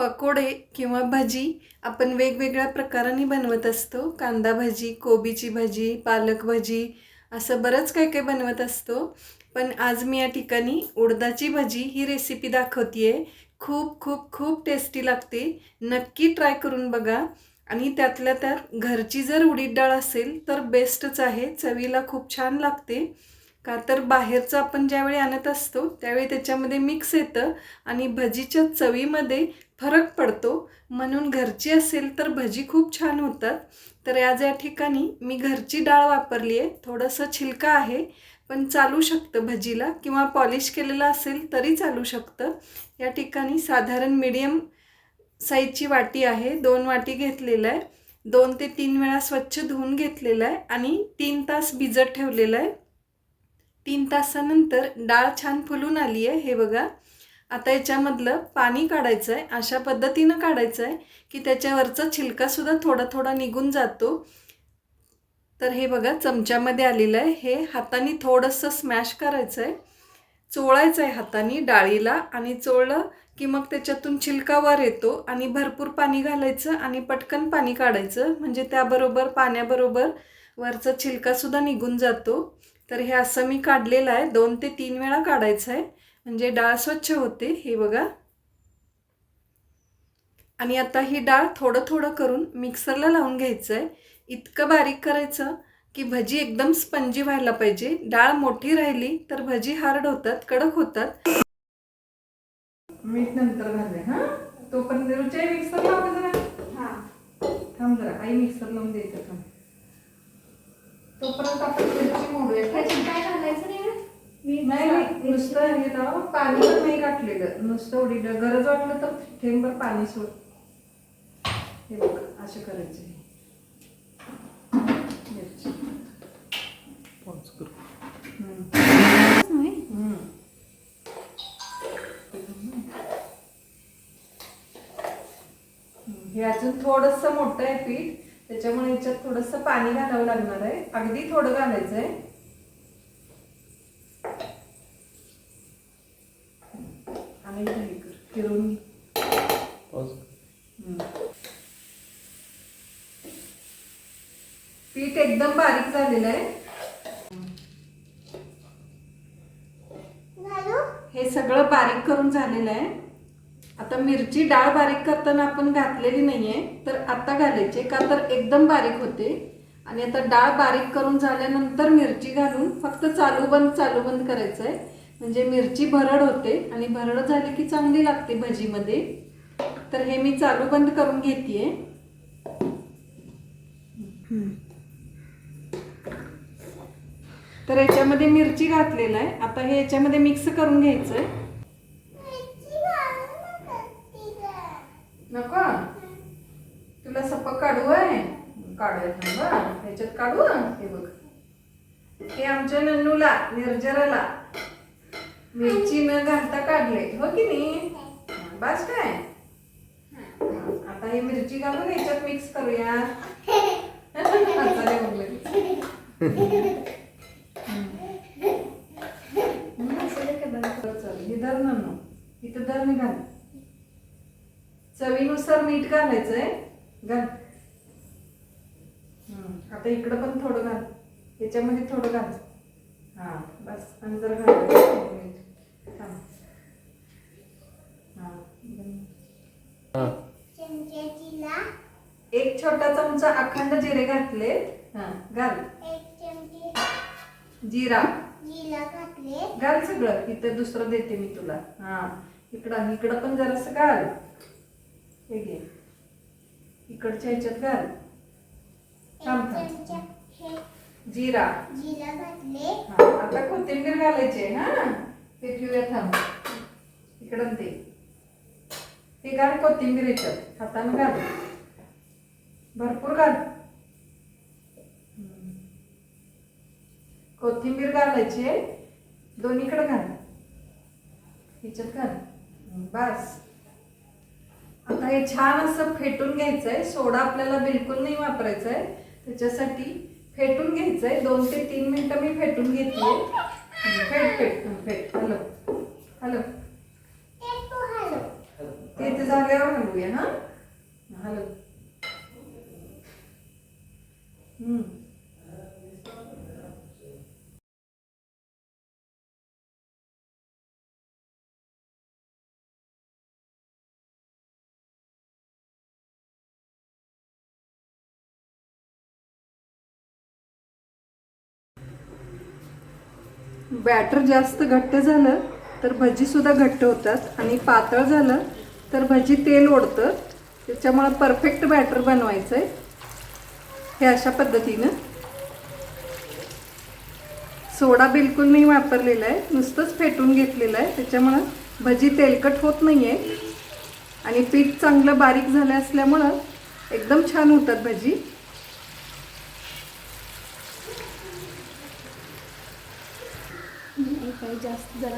पकोडे किंवा भजी आपण वेगवेगळ्या प्रकारांनी बनवत असतो. कांदा भजी कोबीची भजी पालक भजी असं बरंच काही काही बनवत असतो. पण आज मी या ठिकाणी उडदाची भजी ही रेसिपी दाखवते आहे खूप खूप खूप टेस्टी लागते. नक्की ट्राय करून बघा. आणि त्यातल्या त्यात घरची जर उडीद डाळ असेल तर बेस्टच आहे. चवीला खूप छान लागते. का तर बाहेरचं आपण ज्यावेळी आणत असतो त्यावेळी त्याच्यामध्ये मिक्स येतं. आणि भजीच्या चवीमध्ये फरक पडतो. म्हणून घरची असेल तर भजी खूप छान होतात. तर आज या ठिकाणी मी घरची डाळ वापरली आहे थोडंसं छिलका आहे पण चालू शकतं भजीला किंवा पॉलिश केलेलं असेल तरी चालू शकतं. या ठिकाणी साधारण मीडियम साईजची वाटी आहे दोन वाटी घेतलेलं आहे. दोन ते तीन वेळा स्वच्छ धुवून घेतलेलं आहे आणि तीन तास भिजत ठेवलेलं आहे. तीन तासानंतर डाळ छान फुलून आली आहे हे बघा. आता याच्यामधलं पाणी काढायचं आहे अशा पद्धतीनं काढायचं आहे की त्याच्यावरचा छिलकासुद्धा थोडा थोडा निघून जातो. तर हे बघा चमच्यामध्ये आलेलं आहे. हे हाताने थोडंसं स्मॅश करायचं आहे चोळायचं आहे हाताने डाळीला आणि चोळलं की मग त्याच्यातून छिलका वर येतो आणि भरपूर पाणी घालायचं आणि पटकन पाणी काढायचं. म्हणजे त्याबरोबर पाण्याबरोबर वरचा छिलकासुद्धा निघून जातो. तर हे असं मी काढलेलं आहे. दोन ते तीन वेळा काढायचं आहे म्हणजे डाळ स्वच्छ होते हे बघा. आणि आता ही डाळ थोडं थोडं करून मिक्सरला लावून घ्यायचं आहे इतकं बारीक करायचं की भजी एकदम स्पंजी व्हायला पाहिजे. डाळ मोठी राहिली तर भजी हार्ड होतात कडक होतात. मीठ नंतर घाले हा? तो पण रुची मिक्सर लावा जरा? थांब जरा आई मिक्सर लावून द्यायचं थांब. तोपर्यंत आपण मिरची मोडूया. काय घालायचं नाही? मी नाही नुसतं हे लाव पाणी पण नाही घातलेलं. नुसतं उडीद गरज वाटलं तर थेंबर पाणी सोड. हे बघ असे करायचे. हे अजून थोडस मोठं आहे पीठ. त्याच्यामुळे याच्यात थोडस पाणी घालावं लागणार आहे. अगदी थोडं घालायचं आहे आणि इथं हे कर, फिरवून हम्म. पीठ एकदम बारीक झालेलं आहे. हे सगळं बारीक करून झालेलं आहे. आता मिरची डाळ बारीक करताना आपण घातलेली नाहीये तर आता घालायचे. का तर एकदम बारीक होते. आणि आता डाळ बारीक करून झाल्यानंतर मिरची घालून फक्त चालू बंद चालू बंद करायचं आहे म्हणजे मिरची भरड होते आणि भरड झाली की चांगली लागते भजीमध्ये. तर हे मी चालू बंद करून घेते तर याच्यामध्ये मिरची घातलेलं आहे. आता हे याच्यामध्ये मिक्स करून घ्यायचं आहे नको? तुला सपक काढू आहे? काढूया थांबा ह्याच्यात काढू? हे बघ. हे आमच्या नन्नूला निर्जराला. मिरची न घालता काढले हो की नाही? बस काय? आता ही मिरची घालून याच्यात मिक्स करूया. नाही इथं धर मी घाल चवीनुसार मीठ घालायचंय. घाल. हम्म, आता इकडं पण थोडं घाल. याच्यामध्ये थोडं घाल. हा बस. आणि जर घालायचं थांब. हा, छोटा चमचा अखंड जिरे घातले. हा. घाल. जिरा. जिरा घातले. घाल सगळं. इथं दुसरं देते मी तुला. हा. इकडं इकडं पण जरासं घाल. हे घे. इकडच्या ह्याच्यात घाल. थांब, हे जिरा. जिरा घातले. हा. आता कोथिंबीर घालायची हा ते ठेवूया थांब. इकडं ते. ते घाल कोथिंबीर याच्यात हातानं घाल. भरपूर घाल. कोथिंबीर घालायची आहे. दोन्हीकडे घाल. ह्याच्यात घाल. बस. आता हे छान असं फेटून घ्यायचं आहे सोडा आपल्याला बिलकुल नाही वापरायचा आहे त्याच्यासाठी फेटून घ्यायचं आहे दोन ते तीन मिनटं मी फेटून घेते फेट फेट हं, फेट. हॅलो. हॅलो. ते तू हलव ते ते जागेवर बॅटर जास्त घट्ट झालं तर भजीसुद्धा घट्ट होतात. आणि पातळ झालं तर भजी तेल ओढतं. त्याच्यामुळं परफेक्ट बॅटर बनवायचं आहे हे अशा पद्धतीनं सोडा बिलकुल नाही वापरलेला आहे. नुसतंच फेटून घेतलेलं आहे. त्याच्यामुळं भजी तेलकट होत नाही आहे आणि पीठ चांगलं बारीक झालं असल्यामुळं एकदम छान होतात भजी. जास्त जरा